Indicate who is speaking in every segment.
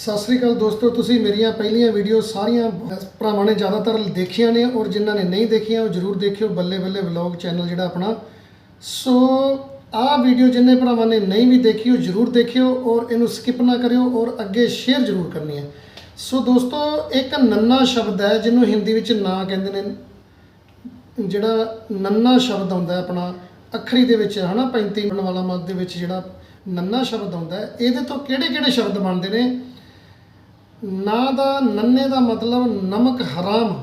Speaker 1: ਸਤਿ ਸ੍ਰੀ ਅਕਾਲ ਦੋਸਤੋ, ਤੁਸੀਂ ਮੇਰੀਆਂ ਪਹਿਲੀਆਂ ਵੀਡੀਓ ਸਾਰੀਆਂ ਭਰਾਵਾਂ ਨੇ ਜ਼ਿਆਦਾਤਰ ਦੇਖੀਆਂ ਨੇ ਔਰ ਜਿਨ੍ਹਾਂ ਨੇ ਨਹੀਂ ਦੇਖੀਆਂ, ਉਹ ਜਰੂਰ ਦੇਖਿਓ ਬੱਲੇ ਬੱਲੇ ਵਲੌਗ ਚੈਨਲ ਜਿਹੜਾ ਆਪਣਾ। ਸੋ ਆਹ ਵੀਡੀਓ ਜਿੰਨੇ ਭਰਾਵਾਂ ਨੇ ਨਹੀਂ ਵੀ ਦੇਖੀ, ਉਹ ਜਰੂਰ ਦੇਖਿਓ ਔਰ ਇਹਨੂੰ ਸਕਿਪ ਨਾ ਕਰਿਓ ਔਰ ਅੱਗੇ ਸ਼ੇਅਰ ਜਰੂਰ ਕਰਨੀ ਹੈ। ਸੋ ਦੋਸਤੋ, ਇੱਕ ਨੰਨਾ ਸ਼ਬਦ ਹੈ ਜਿਹਨੂੰ ਹਿੰਦੀ ਵਿੱਚ ਨਾਂ ਕਹਿੰਦੇ ਨੇ। ਜਿਹੜਾ ਨੰਨਾ ਸ਼ਬਦ ਆਉਂਦਾ ਆਪਣਾ, ਅੱਖਰੀ ਦੇ ਵਿੱਚ, ਹਨਾ 35 ਬਣਨ ਵਾਲਾ ਮੱਧ ਦੇ ਵਿੱਚ ਜਿਹੜਾ ਨੰਨਾ ਸ਼ਬਦ ਆਉਂਦਾ ਇਹਦੇ ਤੋਂ ਕਿਹੜੇ ਕਿਹੜੇ ਸ਼ਬਦ ਬਣਦੇ ਨੇ? ਨਾ ਦਾ ਨੰਨੇ ਦਾ ਮਤਲਬ ਨਮਕ ਹਰਾਮ,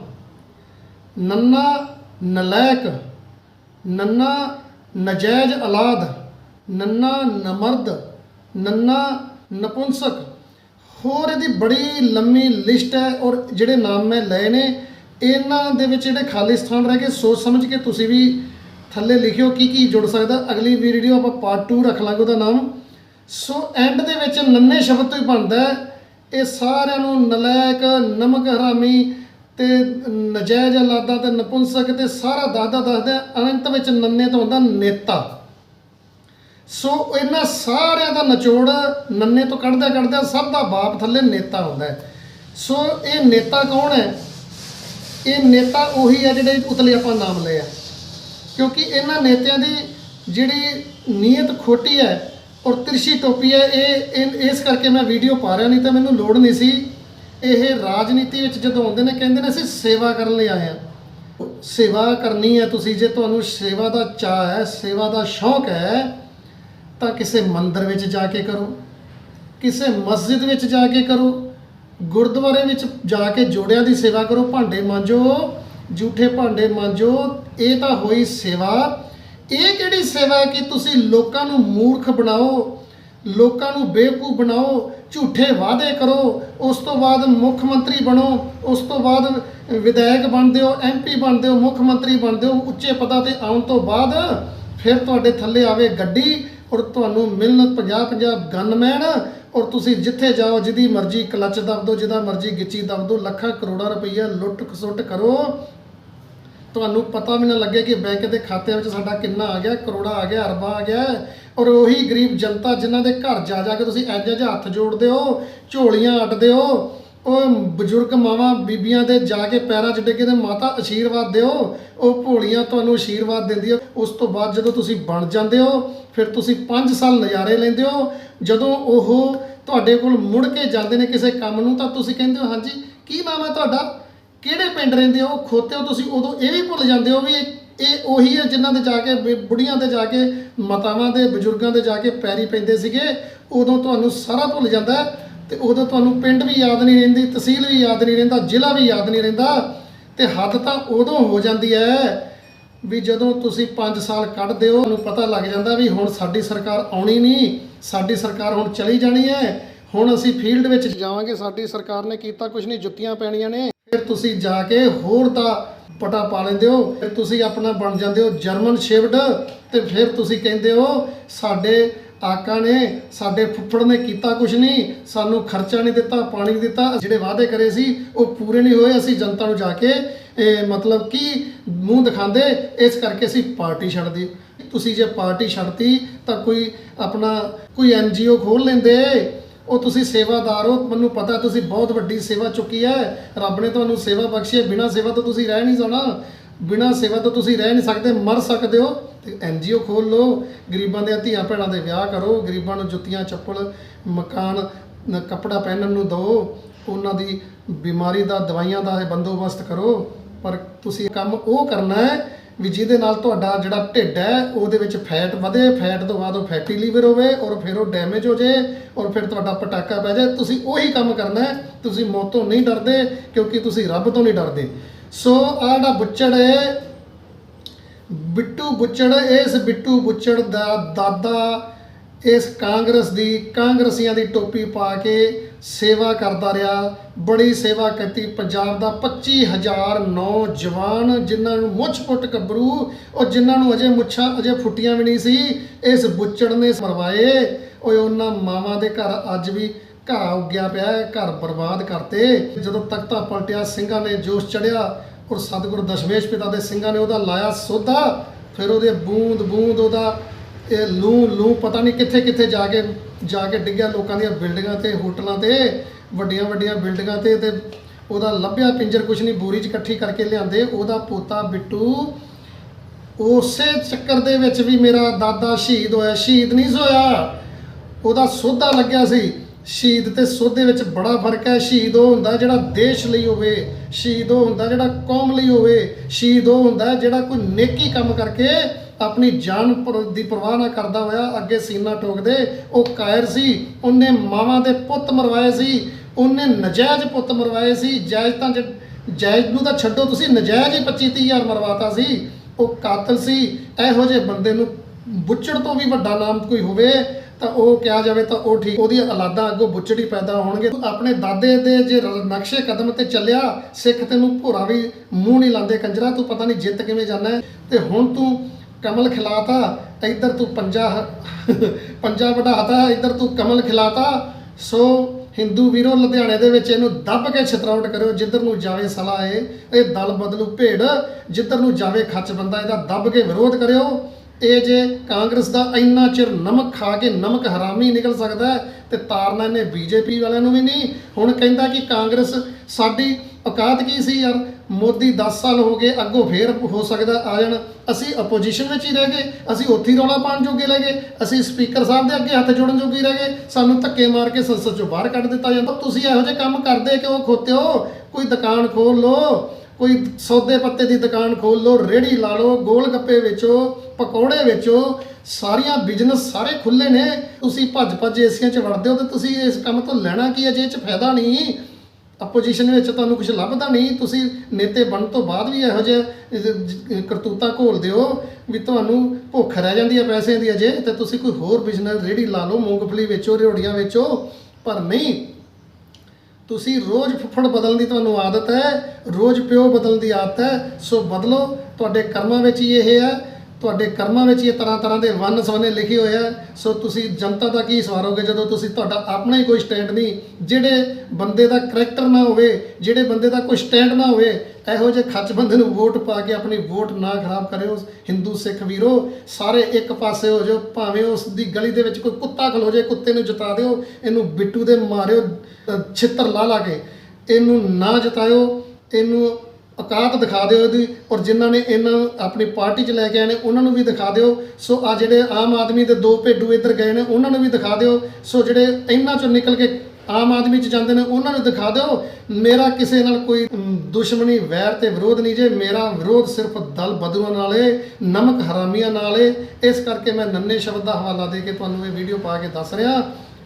Speaker 1: ਨੰਨਾ ਨਲਾਇਕ ਨੰਨਾ ਨਜਾਇਜ਼ ਔਲਾਦ, ਨੰਨਾ ਨਮਰਦ, ਨੰਨਾ ਨਪੁੰਸਕ। ਹੋਰ ਇਹਦੀ ਬੜੀ ਲੰਮੀ ਲਿਸਟ ਹੈ ਔਰ ਜਿਹੜੇ ਨਾਮ ਮੈਂ ਲਏ ਨੇ, ਇਹਨਾਂ ਦੇ ਵਿੱਚ ਜਿਹੜੇ ਖਾਲੀ ਸਥਾਨ ਰਹਿ ਗਏ, ਸੋਚ ਸਮਝ ਕੇ ਤੁਸੀਂ ਵੀ ਥੱਲੇ ਲਿਖਿਓ ਕੀ ਕੀ ਜੁੜ ਸਕਦਾ। ਅਗਲੀ ਵੀਡੀਓ ਆਪਾਂ ਪਾਰਟ 2 ਰੱਖ ਲਾਂਗੇ ਉਹਦਾ ਨਾਮ। ਸੋ ਐਂਡ ਦੇ ਵਿੱਚ ਨੰਨੇ ਸ਼ਬਦ ਤੋਂ ਹੀ ਬਣਦਾ ਹੈ। ਇਹ ਸਾਰਿਆਂ ਨੂੰ ਨਲਾਇਕ, ਨਮਕ ਹਰਾਮੀ ਤੇ ਨਜਾਇਜ਼ ਔਲਾਦਾਂ ਤੇ ਨਪੁੰਸਕ ਤੇ ਸਾਰਾ ਦੱਸਦਾ ਦੱਸਦਾ ਅਨੰਤ ਵਿੱਚ ਨੰਨੇ ਤੋਂ ਹੁੰਦਾ ਨੇਤਾ। ਸੋ ਇਹਨਾਂ ਸਾਰਿਆਂ ਦਾ ਨਿਚੋੜ ਨੰਨੇ ਤੋਂ ਕੱਢਦਾ ਕੱਢਦਾ ਸਭ ਦਾ ਬਾਪ ਥੱਲੇ ਨੇਤਾ ਹੁੰਦਾ ਸੋ ਇਹ ਨੇਤਾ ਕੌਣ ਹੈ? ਇਹ ਨੇਤਾ ਉਹੀ ਹੈ ਜਿਹੜੇ ਉਤਲੇ ਆਪਾਂ ਨਾਮ ਲਏ ਆ। ਕਿਉਂਕਿ ਇਹਨਾਂ ਨੇਤਿਆਂ ਦੀ ਜਿਹੜੀ ਨੀਅਤ ਖੋਟੀ ਹੈ ਔਰ ਤਿਰਛੀ ਟੋਪੀ ਹੈ, ਇਹ, ਇਹ- ਇਸ ਕਰਕੇ ਮੈਂ ਵੀਡੀਓ ਪਾ ਰਿਹਾ, ਨਹੀਂ ਤਾਂ ਮੈਨੂੰ ਲੋੜ ਨਹੀਂ ਸੀ। ਇਹ ਰਾਜਨੀਤੀ ਵਿੱਚ ਜਦੋਂ ਆਉਂਦੇ ਨੇ, ਕਹਿੰਦੇ ਨੇ ਅਸੀਂ ਸੇਵਾ ਕਰਨ ਲਈ ਆਏ ਹਾਂ। ਸੇਵਾ ਕਰਨੀ ਹੈ ਤੁਸੀਂ, ਜੇ ਤੁਹਾਨੂੰ ਸੇਵਾ ਦਾ ਚਾਹ ਹੈ, ਸੇਵਾ ਦਾ ਸ਼ੌਕ ਹੈ, ਤਾਂ ਕਿਸੇ ਮੰਦਿਰ ਵਿੱਚ ਜਾ ਕੇ ਕਰੋ। ਕਿਸੇ ਮਸਜਿਦ ਵਿੱਚ ਜਾ ਕੇ ਕਰੋ। ਗੁਰਦੁਆਰੇ ਵਿੱਚ ਜਾ ਕੇ ਜੋੜਿਆਂ ਦੀ ਸੇਵਾ ਕਰੋ। ਭਾਂਡੇ ਮਾਂਜੋ, ਜੂਠੇ ਭਾਂਡੇ ਮਾਂਜੋ, ਇਹ ਤਾਂ ਹੋਈ ਸੇਵਾ। ਇਹ ਕਿਹੜੀ ਸੇਵਾ ਹੈ ਕਿ ਤੁਸੀਂ ਲੋਕਾਂ ਨੂੰ ਮੂਰਖ ਬਣਾਓ, ਲੋਕਾਂ ਨੂੰ ਬੇਵਕੂਫ ਬਣਾਓ, ਝੂਠੇ ਵਾਅਦੇ ਕਰੋ, ਉਸ ਤੋਂ ਬਾਅਦ ਮੁੱਖ ਮੰਤਰੀ ਬਣੋ, ਉਸ ਤੋਂ ਬਾਅਦ ਵਿਧਾਇਕ ਬਣਦੇ ਹੋ ਐਮਪੀ ਬਣਦੇ ਹੋ, ਮੁੱਖ ਮੰਤਰੀ ਬਣਦੇ ਹੋ, ਉੱਚੇ ਪਦਾਂ ਤੇ ਆਉਣ ਤੋਂ ਬਾਅਦ ਫਿਰ ਤੁਹਾਡੇ ਥੱਲੇ ਆਵੇ ਗੱਡੀ ਔਰ ਤੁਹਾਨੂੰ ਮਿਲਣ 50 50 ਗਨਮੈਨ ਔਰ ਤੁਸੀਂ ਜਿੱਥੇ ਜਾਓ, ਜਿਹਦੀ ਮਰਜ਼ੀ ਕਲਚ ਦਬ ਦਿਓ, ਜਿਹਦਾ ਮਰਜ਼ੀ ਗਿੱਚੀ ਦਬ ਦਿਓ, ਲੱਖਾਂ ਕਰੋੜਾਂ ਰੁਪਈਆ ਲੁੱਟ ਖਸੁੱਟ ਕਰੋ। ਤੁਹਾਨੂੰ ਪਤਾ ਵੀ ਨਾ ਲੱਗੇ ਕਿ ਬੈਂਕ ਦੇ ਖਾਤੇ ਵਿੱਚ ਸਾਡਾ ਕਿੰਨਾ ਆ ਗਿਆ, ਕਰੋੜਾ ਆ ਗਿਆ, ਅਰਬਾਂ ਆ ਗਿਆ, ਔਰ ਉਹੀ ਗਰੀਬ ਜਨਤਾ ਜਿਨ੍ਹਾਂ ਦੇ ਘਰ ਜਾ ਜਾ ਕੇ ਤੁਸੀਂ ਇੰਜ ਇੰਜ ਹੱਥ ਜੋੜਦੇ ਹੋ, ਝੋਲੀਆਂ ਅੱਡਦੇ ਹੋ, ਉਹ ਬਜ਼ੁਰਗ ਮਾਵਾਂ ਬੀਬੀਆਂ ਦੇ ਜਾ ਕੇ ਪੈਰਾਂ 'ਚ ਡਿੱਗੇ ਤੇ ਮਾਤਾ ਆਸ਼ੀਰਵਾਦ ਦਿਓ, ਉਹ ਭੋਲੀਆਂ ਤੁਹਾਨੂੰ ਆਸ਼ੀਰਵਾਦ ਦਿੰਦੀ ਆ ਉਸ ਤੋਂ ਬਾਅਦ ਜਦੋਂ ਤੁਸੀਂ ਬਣ ਜਾਂਦੇ ਹੋ, ਫਿਰ ਤੁਸੀਂ 5 ਸਾਲ ਨਜ਼ਾਰੇ ਲੈਂਦੇ ਹੋ, ਜਦੋਂ ਉਹ ਤੁਹਾਡੇ ਕੋਲ ਮੁੜ ਕੇ ਜਾਂਦੇ ਨੇ ਕਿਸੇ ਕੰਮ ਨੂੰ, ਤਾਂ ਤੁਸੀਂ ਕਹਿੰਦੇ ਹੋ, ਹਾਂਜੀ, ਕੀ ਨਾਮ ਹੈ ਤੁਹਾਡਾ? ਕਿਹੜੇ ਪਿੰਡ ਰਹਿੰਦੇ ਹੋ, ਖੋਤੇ ਹੋ, ਤੁਸੀਂ ਉਦੋਂ ਇਹ ਵੀ ਭੁੱਲ ਜਾਂਦੇ ਹੋ ਵੀ ਇਹ ਉਹੀ ਹੈ ਜਿਨ੍ਹਾਂ ਦੇ ਜਾ ਕੇ ਬ- ਬੁੜੀਆਂ ਦੇ ਜਾ ਕੇ, ਮਾਤਾਵਾਂ ਦੇ, ਬਜ਼ੁਰਗਾਂ ਦੇ ਜਾ ਕੇ ਪੈਰੀ ਪੈਂਦੇ ਸੀਗੇ, ਉਦੋਂ ਤੁਹਾਨੂੰ ਸਾਰਾ ਭੁੱਲ ਜਾਂਦਾ ਹੈ ਤੇ ਉਦੋਂ ਤੁਹਾਨੂੰ ਪਿੰਡ ਵੀ ਯਾਦ ਨਹੀਂ ਰਹਿੰਦੀ, ਤਹਿਸੀਲ ਵੀ ਯਾਦ ਨਹੀਂ ਰਹਿੰਦਾ, ਜ਼ਿਲ੍ਹਾ ਵੀ ਯਾਦ ਨਹੀਂ ਰਹਿੰਦਾ ਤੇ ਹੱਦ ਤਾਂ ਉਦੋਂ ਹੋ ਜਾਂਦੀ ਹੈ ਵੀ ਜਦੋਂ ਤੁਸੀਂ 5 ਸਾਲ ਕੱਢਦੇ ਹੋ, ਤੁਹਾਨੂੰ ਪਤਾ ਲੱਗ ਜਾਂਦਾ ਵੀ ਹੁਣ ਸਾਡੀ ਸਰਕਾਰ ਆਉਣੀ ਨਹੀਂ, ਸਾਡੀ ਸਰਕਾਰ ਹੁਣ ਚਲੀ ਜਾਣੀ ਹੈ, ਹੁਣ ਅਸੀਂ ਫੀਲਡ ਵਿੱਚ ਜਾਵਾਂਗੇ, ਸਾਡੀ ਸਰਕਾਰ ਨੇ ਕੀਤਾ ਕੁਝ ਨਹੀਂ, ਜੁੱਤੀਆਂ ਪੈਣੀਆਂ ਨੇ। ਫਿਰ ਤੁਸੀਂ ਜਾ ਕੇ ਹੋਰ ਦਾ ਪਟਾ ਪਾ ਲੈਂਦੇ ਹੋ, ਫਿਰ ਤੁਸੀਂ ਆਪਣਾ ਬਣ ਜਾਂਦੇ ਹੋ ਜਰਮਨ ਸ਼ੇਵਡ ਤੇ ਫਿਰ ਤੁਸੀਂ ਕਹਿੰਦੇ ਹੋ ਸਾਡੇ ਆਕਾ ਨੇ, ਸਾਡੇ ਫੁੱਫੜ ਨੇ ਕੀਤਾ ਕੁਛ ਨਹੀਂ, ਸਾਨੂੰ ਖਰਚਾ ਨਹੀਂ ਦਿੱਤਾ, ਪਾਣੀ ਨਹੀਂ ਦਿੱਤਾ, ਜਿਹੜੇ ਵਾਅਦੇ ਕਰੇ ਸੀ ਉਹ ਪੂਰੇ ਨਹੀਂ ਹੋਏ, ਅਸੀਂ ਜਨਤਾ ਨੂੰ ਜਾ ਕੇ, ਇਹ ਮਤਲਬ ਕਿ ਮੂੰਹ ਦਿਖਾਉਂਦੇ, ਇਸ ਕਰਕੇ ਅਸੀਂ ਪਾਰਟੀ ਛੱਡਦੀ। ਤੁਸੀਂ ਜੇ ਪਾਰਟੀ ਛੱਡਤੀ ਤਾਂ ਕੋਈ ਆਪਣਾ ਕੋਈ ਐਨਜੀਓ ਖੋਲ ਲੈਂਦੇ ਉਹ ਤੁਸੀਂ ਸੇਵਾਦਾਰ ਹੋ, ਮੈਨੂੰ ਪਤਾ ਤੁਸੀਂ ਬਹੁਤ ਵੱਡੀ ਸੇਵਾ ਚੁੱਕੀ ਹੈ। ਰੱਬ ਨੇ ਤੁਹਾਨੂੰ ਸੇਵਾ ਬਖਸ਼ੀ ਹੈ, ਬਿਨਾਂ ਸੇਵਾ ਤੋਂ ਤੁਸੀਂ ਰਹਿ ਨਹੀਂ ਜਾਣਾ। ਬਿਨਾਂ ਸੇਵਾ ਤੋਂ ਤੁਸੀਂ ਰਹਿ ਨਹੀਂ ਸਕਦੇ, ਮਰ ਸਕਦੇ ਹੋ। ਤੇ ਐਨਜੀਓ ਖੋਲ ਲਓ, ਗਰੀਬਾਂ ਦੇ ਧੀਆਂ ਭੈਣਾਂ ਦੇ ਵਿਆਹ ਕਰੋ, ਗਰੀਬਾਂ ਨੂੰ ਜੁੱਤੀਆਂ, ਚੱਪਲ, ਮਕਾਨ ਕੱਪੜਾ ਪਹਿਨਣ ਨੂੰ ਦਿਓ। ਉਹਨਾਂ ਦੀ ਬਿਮਾਰੀ ਦਾ, ਦਵਾਈਆਂ ਦਾ ਇਹ ਬੰਦੋਬਸਤ ਕਰੋ। ਪਰ ਤੁਸੀਂ ਕੰਮ ਉਹ ਕਰਨਾ ਹੈ ਵੀ ਜਿਹਦੇ ਨਾਲ ਤੁਹਾਡਾ ਜਿਹੜਾ ਢਿੱਡ ਹੈ, ਉਹਦੇ ਵਿੱਚ ਫੈਟ ਵਧੇ ਫੈਟ ਤੋਂ ਬਾਅਦ ਉਹ ਫੈਟੀ ਲੀਵਰ ਹੋਵੇ ਔਰ ਫਿਰ ਉਹ ਡੈਮੇਜ ਹੋ ਜੇ ਔਰ ਫਿਰ ਤੁਹਾਡਾ ਪਟਾਕਾ ਪੈ ਜਾਏ। ਤੁਸੀਂ ਉਹੀ ਕੰਮ ਕਰਨਾ ਹੈ, ਤੁਸੀਂ ਮੌਤ ਤੋਂ ਨਹੀਂ ਡਰਦੇ ਕਿਉਂਕਿ ਤੁਸੀਂ ਰੱਬ ਤੋਂ ਨਹੀਂ ਡਰਦੇ। ਸੋ ਆਹ ਜਿਹੜਾ ਬੁੱਚੜ ਹੈ, ਬਿੱਟੂ ਬੁੱਚੜ, ਇਸ ਬਿੱਟੂ ਬੁੱਚੜ ਦਾ ਦਾਦਾ ਇਸ ਕਾਂਗਰਸ ਦੀ ਕਾਂਗਰਸੀਆਂ ਦੀ ਟੋਪੀ ਪਾ ਕੇ ਸੇਵਾ ਕਰਦਾ ਰਿਹਾ। ਬੜੀ ਸੇਵਾ ਕੀਤੀ। ਪੰਜਾਬ ਦਾ 25000 ਨੌਜਵਾਨ ਜਿਨ੍ਹਾਂ ਨੂੰ ਮੁੱਛ ਪੁੱਟ ਗੱਭਰੂ, ਉਹ ਜਿਨ੍ਹਾਂ ਨੂੰ ਅਜੇ ਮੁੱਛਾਂ ਅਜੇ ਫੁੱਟੀਆਂ ਵੀ ਨਹੀਂ ਸੀ, ਇਸ ਬੁੱਚੜ ਨੇ ਮਰਵਾਏ ਓਏ ਉਹਨਾਂ ਮਾਵਾਂ ਦੇ ਘਰ ਅੱਜ ਵੀ ਘਾਹ ਉੱਗਿਆ ਪਿਆ ਘਰ ਬਰਬਾਦ ਕਰਤੇ। ਜਦੋਂ ਤਖਤਾ ਪਲਟਿਆ, ਸਿੰਘਾਂ ਨੇ ਜੋਸ਼ ਚੜਿਆ ਔਰ ਸਤਿਗੁਰੂ ਦਸ਼ਮੇਸ਼ ਪਿਤਾ ਦੇ ਸਿੰਘਾਂ ਨੇ ਉਹਦਾ ਲਾਇਆ ਸੋਧਾ, ਫਿਰ ਉਹਦੇ ਬੂੰਦ ਬੂੰਦ ਉਹਦਾ ਇਹ ਲੂ ਲੂ, ਪਤਾ ਨਹੀਂ ਕਿੱਥੇ ਕਿੱਥੇ ਜਾ ਕੇ ਜਾ ਕੇ ਡਿੱਗਿਆ ਲੋਕਾਂ ਦੀਆਂ ਬਿਲਡਿੰਗਾਂ ਤੇ, ਹੋਟਲਾਂ ਤੇ, ਵੱਡੀਆਂ ਵੱਡੀਆਂ ਬਿਲਡਿੰਗਾਂ ਤੇ ਤੇ ਉਹਦਾ ਲੱਭਿਆ ਪਿੰਜਰ ਕੁਛ ਨਹੀਂ, ਬੋਰੀ 'ਚ ਇਕੱਠੀ ਕਰਕੇ ਲਿਆਂਦੇ, ਉਹਦਾ ਪੋਤਾ ਬਿੱਟੂ ਉਸੇ ਚੱਕਰ ਦੇ ਵਿੱਚ ਵੀ ਮੇਰਾ ਦਾਦਾ ਸ਼ਹੀਦ ਹੋਇਆ, ਸ਼ਹੀਦ ਨਹੀਂ ਸੀ ਹੋਇਆ। ਉਹਦਾ ਸੋਧਾ ਲੱਗਿਆ ਸੀ, ਸ਼ਹੀਦ ਤੇ ਸੋਧੇ ਵਿੱਚ ਬੜਾ ਫ਼ਰਕ ਹੈ, ਸ਼ਹੀਦ ਉਹ ਹੁੰਦਾ ਜਿਹੜਾ ਦੇਸ਼ ਲਈ ਹੋਵੇ, ਸ਼ਹੀਦ ਉਹ ਹੁੰਦਾ ਜਿਹੜਾ ਕੌਮ ਲਈ ਹੋਵੇ, ਸ਼ਹੀਦ ਉਹ ਹੁੰਦਾ ਜਿਹੜਾ ਕੋਈ ਨੇਕੀ ਕੰਮ ਕਰਕੇ ਆਪਣੀ ਜਾਨ ਦੀ ਪਰਵਾਹ ਨਾ ਕਰਦਾ ਹੋਇਆ, ਅੱਗੇ ਸੀਨਾ ਠੋਕਦੇ, ਉਹ ਕਾਇਰ ਸੀ, ਉਹਨੇ ਮਾਵਾਂ ਦੇ ਪੁੱਤ ਮਰਵਾਏ ਸੀ, ਉਹਨੇ ਨਜਾਇਜ਼ ਪੁੱਤ ਮਰਵਾਏ ਸੀ, ਜਾਇਜ਼ ਤਾਂ ਜ- ਜਾਇਜ਼ ਨੂੰ ਤਾਂ ਛੱਡੋ ਤੁਸੀਂ, ਨਜਾਇਜ਼ ਹੀ 25 30 ਹਜ਼ਾਰ ਮਰਵਾਤਾ ਸੀ, ਉਹ ਕਾਤਲ ਸੀ, ਇਹੋ ਜਿਹੇ ਬੰਦੇ ਨੂੰ ਬੁੱਚੜ ਤੋਂ ਵੀ ਵੱਡਾ ਨਾਮ ਕੋਈ ਹੋਵੇ, ਤਾਂ ਉਹ ਕਿਹਾ ਜਾਵੇ ਤਾਂ ਉਹ ਠੀਕ ਉਹਦੀ ਔਲਾਦਾਂ ਅੱਗੋਂ ਬੁੱਚੜ ਹੀ ਪੈਦਾ ਹੋਣਗੇ। ਆਪਣੇ ਦਾਦੇ ਦੇ ਜੇ ਰ- ਨਕਸ਼ੇ ਕਦਮ ਤੇ ਚੱਲਿਆ, ਸਿੱਖ ਤੈਨੂੰ ਭੋਰਾ ਵੀ ਮੂੰਹ ਨਹੀਂ ਲਾਉਂਦੇ ਕੰਜਰਾ, ਤੂੰ ਪਤਾ ਨਹੀਂ ਜਿੱਤ ਕਿਵੇਂ ਜਾਣਾ ਹੈ, ਤੇ ਹੁਣ ਤੂੰ ਕਮਲ ਖਿਲਾਤਾ ਇੱਧਰ ਤੂੰ ਪੰਜਾ ਪੰਜਾ ਵਢਾਤਾ ਇੱਧਰ ਤੂੰ ਕਮਲ ਖਿਲਾਤਾ। ਸੋ ਹਿੰਦੂ ਵੀਰੋ ਲੁਧਿਆਣੇ ਦੇ ਵਿੱਚ ਇਹਨੂੰ ਦੱਬ ਕੇ ਛਤਰਾਉਟ ਕਰਿਓ ਜਿੱਧਰ ਨੂੰ ਜਾਵੇ ਸਲਾ ਇਹ ਇਹ ਦਲ ਬਦਲੂ ਭੇੜ ਜਿੱਧਰ ਨੂੰ ਜਾਵੇ ਖੱਚ ਬੰਦਾ ਇਹਦਾ ਦੱਬ ਕੇ ਵਿਰੋਧ ਕਰਿਓ। ਇਹ ਜੇ ਕਾਂਗਰਸ ਦਾ ਇੰਨਾ ਚਿਰ ਨਮਕ ਖਾ ਕੇ ਨਮਕ ਹਰਾਮੀ ਨਿਕਲ ਸਕਦਾ ਹੈ, ਤੇ ਤਾਰਨਾ ਇਹਨੇ ਬੀਜੇਪੀ ਵਾਲਿਆਂ ਨੂੰ ਵੀ ਨਹੀਂ। ਹੁਣ ਕਹਿੰਦਾ ਕਿ ਕਾਂਗਰਸ ਸਾਡੀ ਔਕਾਤ ਕੀ ਸੀ ਯਾਰ? ਮੋਦੀ 10 ਸਾਲ ਹੋ ਗਏ, ਅੱਗੋਂ ਫੇਰ ਹੋ ਸਕਦਾ ਆ ਜਾਣ। ਅਸੀਂ ਆਪੋਜੀਸ਼ਨ ਵਿੱਚ ਹੀ ਰਹਿ ਗਏ, ਅਸੀਂ ਉੱਥੇ ਹੀ ਰੌਲਾ ਪਾਉਣ ਜੋਗੇ ਰਹਿ ਗਏ, ਅਸੀਂ ਸਪੀਕਰ ਸਾਹਿਬ ਦੇ ਅੱਗੇ ਹੱਥ ਜੋੜਨ ਜੋਗੇ ਰਹਿ ਗਏ। ਸਾਨੂੰ ਧੱਕੇ ਮਾਰ ਕੇ ਸੰਸਦ ਚੋਂ ਬਾਹਰ ਕੱਢ ਦਿੱਤਾ ਜਾਂਦਾ। ਤੁਸੀਂ ਇਹੋ ਜਿਹੇ ਕੰਮ ਕਰਦੇ ਕਿਉਂ ਖੋਤਿਓ ਕੋਈ ਦੁਕਾਨ ਖੋਲ ਲਓ, ਕੋਈ ਸੌਦੇ ਪੱਤੇ ਦੀ ਦੁਕਾਨ ਖੋਲ ਲਓ ਰੇੜੀ ਲਾ ਲਓ, ਗੋਲ ਗੱਪੇ ਵੇਚੋ, ਪਕੌੜੇ ਵੇਚੋ, ਸਾਰੀਆਂ ਬਿਜ਼ਨਸ ਸਾਰੇ ਖੁੱਲੇ ਨੇ। ਤੁਸੀਂ ਭੱਜ ਭੱਜ ਏਸੀਆਂ 'ਚ ਵੜਦੇ ਹੋ ਤੇ ਤੁਸੀਂ ਇਸ ਕੰਮ ਤੋਂ ਲੈਣਾ ਕੀ ਹੈ? ਜੇ 'ਚ ਫਾਇਦਾ ਨਹੀਂ ਆਪੋਜੀਸ਼ਨ ਵਿੱਚ ਤੁਹਾਨੂੰ ਕੁਝ ਲੱਭਦਾ ਨਹੀਂ। ਤੁਸੀਂ ਨੇਤੇ ਬਣਨ ਤੋਂ ਬਾਅਦ ਵੀ ਇਹੋ ਜਿਹੇ ਜ- ਕਰਤੂਤਾਂ ਘੋਲਦੇ ਹੋ ਵੀ ਤੁਹਾਨੂੰ ਭੁੱਖ ਰਹਿ ਜਾਂਦੀ ਹੈ ਪੈਸੇ ਦੀ ਅਜੇ, ਤੇ ਤੁਸੀਂ ਕੋਈ ਹੋਰ ਬਿਜ਼ਨਸ ਰੇੜੀ ਲਾ ਲਓ, ਮੂੰਗਫਲੀ ਵੇਚੋ ਰਿਓੜੀਆਂ ਵੇਚੋ। ਪਰ ਨਹੀਂ, ਤੁਸੀਂ ਰੋਜ਼ ਫੁੱਫੜ ਬਦਲਣ ਦੀ ਤੁਹਾਨੂੰ ਆਦਤ ਹੈ, ਰੋਜ਼ ਪਿਓ ਬਦਲਣ ਦੀ ਆਦਤ ਹੈ, ਸੋ ਬਦਲੋ। ਤੁਹਾਡੇ ਕਰਮਾਂ ਵਿੱਚ ਹੀ ਇਹ ਹੈ ਤੁਹਾਡੇ ਕਰਮਾਂ ਵਿੱਚ ਇਹ ਤਰ੍ਹਾਂ ਤਰ੍ਹਾਂ ਦੇ ਵੰਨ ਸਵੰਨੇ ਲਿਖੇ ਹੋਏ ਆ। ਸੋ ਤੁਸੀਂ ਜਨਤਾ ਦਾ ਕੀ ਸਵਾਰੋਗੇ ਜਦੋਂ ਤੁਸੀਂ ਤੁਹਾਡਾ ਆਪਣਾ ਹੀ ਕੋਈ ਸਟੈਂਡ ਨਹੀਂ, ਜਿਹੜੇ ਬੰਦੇ ਦਾ ਕਰੈਕਟਰ ਨਾ ਹੋਵੇ, ਜਿਹੜੇ ਬੰਦੇ ਦਾ ਕੋਈ ਸਟੈਂਡ ਨਾ ਹੋਵੇ, ਇਹੋ ਜਿਹੇ ਖੱਚ ਬੰਦੇ ਨੂੰ ਵੋਟ ਪਾ ਕੇ ਆਪਣੀ ਵੋਟ ਨਾ ਖਰਾਬ ਕਰਿਓ। ਹਿੰਦੂ, ਸਿੱਖ ਵੀਰੋ, ਸਾਰੇ ਇੱਕ ਪਾਸੇ ਹੋ ਜਾਓ, ਭਾਵੇਂ ਉਸ ਦੀ ਗਲੀ ਦੇ ਵਿੱਚ ਕੋਈ ਕੁੱਤਾ ਖਲੋ ਜਾਏ ਕੁੱਤੇ ਨੂੰ ਜਿਤਾ ਦਿਓ, ਇਹਨੂੰ ਬਿੱਟੂ ਦੇ ਮਾਰਿਓ ਛਿੱਤਰ ਲਾ ਲਾ ਕੇ, ਇਹਨੂੰ ਨਾ ਜਿਤਾਇਓ, ਇਹਨੂੰ ਔਕਾਤ ਦਿਖਾ ਦਿਓ ਇਹਦੀ ਔਰ ਜਿਨ੍ਹਾਂ ਨੇ ਇਹਨਾਂ ਆਪਣੀ ਪਾਰਟੀ 'ਚ ਲੈ ਕੇ ਆਏ ਨੇ, ਉਹਨਾਂ ਨੂੰ ਵੀ ਦਿਖਾ ਦਿਓ। ਸੋ ਆ ਜਿਹੜੇ ਆਮ ਆਦਮੀ ਦੇ ਦੋ ਭੇਡੂ ਇੱਧਰ ਗਏ ਨੇ, ਉਹਨਾਂ ਨੂੰ ਵੀ ਦਿਖਾ ਦਿਓ। ਸੋ ਜਿਹੜੇ ਇਹਨਾਂ 'ਚੋਂ ਨਿਕਲ ਕੇ ਆਮ ਆਦਮੀ 'ਚ ਜਾਂਦੇ ਨੇ, ਉਹਨਾਂ ਨੂੰ ਦਿਖਾ ਦਿਓ। ਮੇਰਾ ਕਿਸੇ ਨਾਲ ਕੋਈ ਦੁਸ਼ਮਣੀ, ਵੈਰ ਤੇ ਵਿਰੋਧ ਨਹੀਂ ਜੇ। ਮੇਰਾ ਵਿਰੋਧ ਸਿਰਫ ਦਲ ਬਦਲਣ ਨਾਲ ਏ ਨਮਕ ਹਰਾਮੀਆਂ ਨਾਲ। ਏ ਇਸ ਕਰਕੇ ਮੈਂ ਨੰਨੇ ਸ਼ਬਦ ਦਾ ਹਵਾਲਾ ਦੇ ਕੇ ਤੁਹਾਨੂੰ ਇਹ ਵੀਡੀਓ ਪਾ ਕੇ ਦੱਸ ਰਿਹਾ।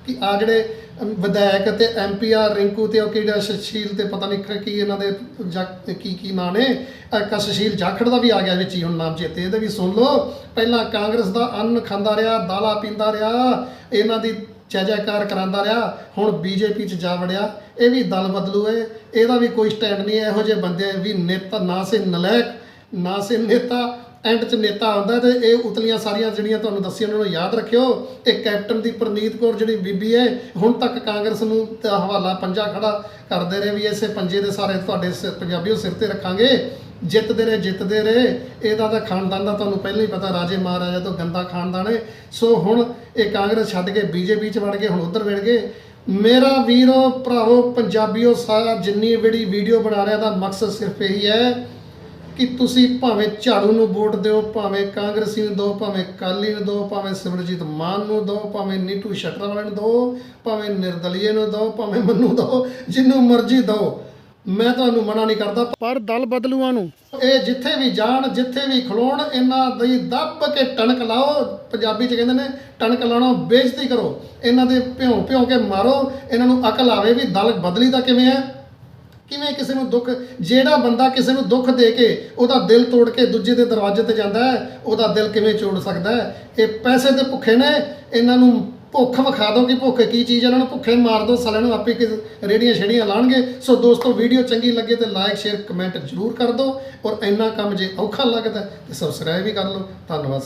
Speaker 1: ਕਿ ਆ ਜਿਹੜੇ ਅਮ, ਵਿਧਾਇਕ ਤੇ ਐਮਪੀ ਆ ਰਿੰਕੂ ਤੇ ਉਹ ਕਿਹੜਾ ਸ਼ਸ਼ੀਲ ਤੇ ਪਤਾ ਨਹੀਂ ਕੀ ਇਹਨਾਂ ਦੇ ਜਗ- ਕੀ ਕੀ ਨਾਂ ਨੇ ਇੱਕ ਜਾਖੜ ਦਾ ਵੀ ਆ ਗਿਆ ਵਿੱਚ ਹੀ ਹੁਣ ਨਾਮ ਚੇਤੇ ਇਹਦੇ ਵੀ ਸੁਣ ਲਓ ਪਹਿਲਾਂ ਕਾਂਗਰਸ ਦਾ ਅੰਨ ਖਾਂਦਾ ਰਿਹਾ ਦਾਲਾ ਪੀਂਦਾ ਰਿਹਾ ਇਹਨਾਂ ਦੀ ਜੈ ਜੈਕਾਰ ਕਰਾਂਦਾ ਰਿਹਾ ਹੁਣ ਬੀਜੇਪੀ ਚ ਜਾ ਵੜਿਆ ਇਹ ਵੀ ਦਲ ਬਦਲੂ ਹੈ ਇਹਦਾ ਵੀ ਕੋਈ ਸਟੈਂਡ ਨਹੀਂ ਹੈ। ਇਹੋ ਜਿਹੇ ਬੰਦੇ ਵੀ ਨੇਤਾ ਨਾ ਸੇ ਨਲਾਇਕ ਨਾ ਸੇ ਨੇਤਾ ਐਂਡ ਚ ਨੇਤਾ ਆਉਂਦਾ ਤੇ ਇਹ ਉਤਲੀਆਂ ਸਾਰੀਆਂ ਜਿਹੜੀਆਂ ਤੁਹਾਨੂੰ ਦੱਸੀਆਂ ਉਹਨਾਂ ਨੂੰ ਯਾਦ ਰੱਖਿਓ। ਇਹ ਕੈਪਟਨ ਦੀ ਪ੍ਰਨੀਤ ਕੌਰ ਜਿਹੜੀ ਬੀਬੀ ਹੈ, ਹੁਣ ਤੱਕ ਕਾਂਗਰਸ ਨੂੰ ਹਵਾਲਾ ਪੰਜਾ ਖੜਾ ਕਰਦੇ ਰਹੇ ਵੀ ਇਸੇ ਪੰਜੇ ਦੇ ਸਾਰੇ ਤੁਹਾਡੇ ਸਿਰ, ਪੰਜਾਬੀਓ ਸਿਰ ਤੇ ਰੱਖਾਂਗੇ। ਜਿੱਤਦੇ ਰਹੇ ਜਿੱਤਦੇ ਰਹੇ। ਇਹਦਾ ਤਾਂ ਖਾਨਦਾਨ ਦਾ ਤੁਹਾਨੂੰ ਪਹਿਲਾਂ ਹੀ ਪਤਾ, ਰਾਜੇ ਮਹਾਰਾਜਾ ਤੋਂ ਗੰਦਾ ਖਾਨਦਾਨ ਹੈ। ਸੋ ਹੁਣ ਇਹ ਕਾਂਗਰਸ ਛੱਡ ਕੇ ਬੀਜੇਪੀ ਚ ਵੜ ਗਏ ਹੁਣ ਉਧਰ ਵੜ ਗਏ ਮੇਰਾ ਵੀਰੋ, ਭਰਾਵੋ, ਪੰਜਾਬੀਓ ਸਾਰਾ ਜਿੰਨੀ ਬੜੀ ਵੀਡੀਓ ਬਣਾ ਰਿਹਾ, ਦਾ ਮਕਸਦ ਸਿਰਫ ਇਹੀ ਹੈ ਕਿ ਤੁਸੀਂ ਭਾਵੇਂ ਝਾੜੂ ਨੂੰ ਵੋਟ ਦਿਓ ਭਾਵੇਂ ਕਾਂਗਰਸੀ ਨੂੰ ਦਿਓ ਭਾਵੇਂ ਕਾਲੀ ਨੂੰ ਦਿਓ ਭਾਵੇਂ ਸਿਮਰਜੀਤ ਮਾਨ ਨੂੰ ਦਿਓ ਭਾਵੇਂ ਨੀਟੂ ਸ਼ਟਰ ਵਾਲੇ ਨੂੰ ਦਿਓ ਭਾਵੇਂ ਨਿਰਦਲੀਏ ਨੂੰ ਦਿਓ ਭਾਵੇਂ ਮੰਨੂ ਦਿਓ ਜਿੰਨੂੰ ਮਰਜ਼ੀ ਦਿਓ। ਮੈਂ ਤੁਹਾਨੂੰ ਮਨਾ ਨਹੀਂ ਕਰਦਾ। ਪਰ ਦਲ ਬਦਲੂਆਂ ਨੂੰ। ਇਹ ਜਿੱਥੇ ਵੀ ਜਾਣ ਜਿੱਥੇ ਵੀ ਖਲੋਣ ਇਹਨਾਂ ਦੀ ਦੱਬ ਕੇ ਟਣਕ ਲਾਓ। ਪੰਜਾਬੀ ਚ ਕਹਿੰਦੇ ਨੇ ਟਣਕ ਲਾਉਣਾ ਬੇਇੱਜ਼ਤੀ ਕਰੋ। ਇਹਨਾਂ ਦੇ ਭਿਉਂ ਭਿਉਂ ਕੇ ਮਾਰੋ। ਇਹਨਾਂ ਨੂੰ ਅਕਲ ਆਵੇ ਵੀ ਦਲ ਬਦਲੀ ਦਾ ਕਿਵੇਂ ਹੈ। ਕਿਵੇਂ ਕਿਸੇ ਨੂੰ ਦੁੱਖ, ਜਿਹੜਾ ਬੰਦਾ ਕਿਸੇ ਨੂੰ ਦੁੱਖ ਦੇ ਕੇ ਉਹਦਾ ਦਿਲ ਤੋੜ ਕੇ ਦੂਜੇ ਦੇ ਦਰਵਾਜ਼ੇ ਤੇ ਜਾਂਦਾ ਹੈ, ਉਹਦਾ ਦਿਲ ਕਿਵੇਂ ਚੋੜ ਸਕਦਾ ਹੈ? ਇਹ ਪੈਸੇ ਦੇ ਭੁੱਖੇ ਨੇ, ਇਹਨਾਂ ਨੂੰ ਭੁੱਖ ਵਿਖਾ ਦਿਓ ਕਿ ਭੁੱਖ ਕੀ ਚੀਜ਼ ਹੈ, ਇਹਨਾਂ ਨੂੰ ਭੁੱਖੇ ਮਾਰ ਦਿਓ, ਸਾਲਿਆਂ ਨੂੰ ਆਪੇ ਕਿ ਰੇੜੀਆਂ ਛੇੜੀਆਂ ਲਾਣਗੇ ਸੋ ਦੋਸਤੋ, ਵੀਡੀਓ ਚੰਗੀ ਲੱਗੇ ਤੇ ਲਾਈਕ ਸ਼ੇਅਰ ਕਮੈਂਟ ਜ਼ਰੂਰ ਕਰ ਦਿਓ ਔਰ ਇੰਨਾ ਕੰਮ ਜੇ ਔਖਾ ਲੱਗਦਾ ਤੇ ਸਬਸਕ੍ਰਾਈਬ ਵੀ ਕਰ ਲਓ। ਧੰਨਵਾਦ।